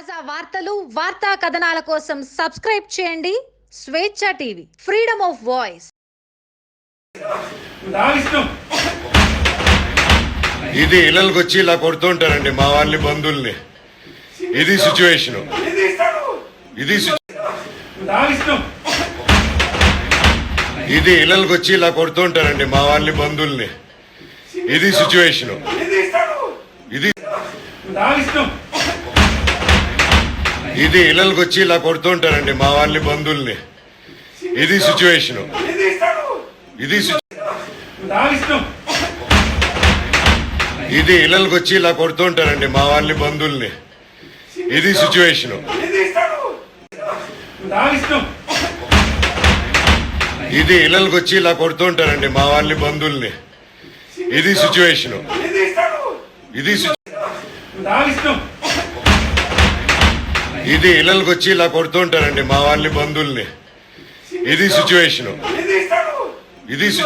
తాజా వార్తలు వార్తా కథనాల కోసం సబ్స్క్రైబ్ చేయండి. స్వేచ్ఛ టీవీ ఫ్రీడమ్ ఆఫ్ వాయిస్. ఇది ఇళ్ళకి వచ్చి ఇలా కొడుతుంటారండి మా వాళ్ళని బంధువుల్ని. ఇది సిచ్యువేషన్ ఇది ఇది ఇళ్ళకి వచ్చి ఇలా కొడుతుంటారండి మా వాళ్ళని బంధువుల్ని. ఇది సిచ్యువేషన్ ఇది ఇది ఇళ్ళకి వచ్చి ఇలా కొడుతుంటారండి మా వాళ్ళని బంధువుల్ని. ఇది సిచ్యువేషన్ ఇది ఇది ఇళ్ళకి వచ్చి ఇలా కొడుతుంటారండి మా వాళ్ళని బంధువుల్ని. ఇది సిచ్యువేషన్ ఇది ఇళ్ళకి వచ్చి ఇలా కొడుతుంటారండి మా వాళ్ళని బంధువుల్ని. ఇది సిచ్యువేషన్ ఇది ఇది ఇళ్ళకి వచ్చి ఇలా కొడుతుంటారండి మా వాళ్ళని బంధువుల్ని. ఇది సిచ్యువేషన్ ఇది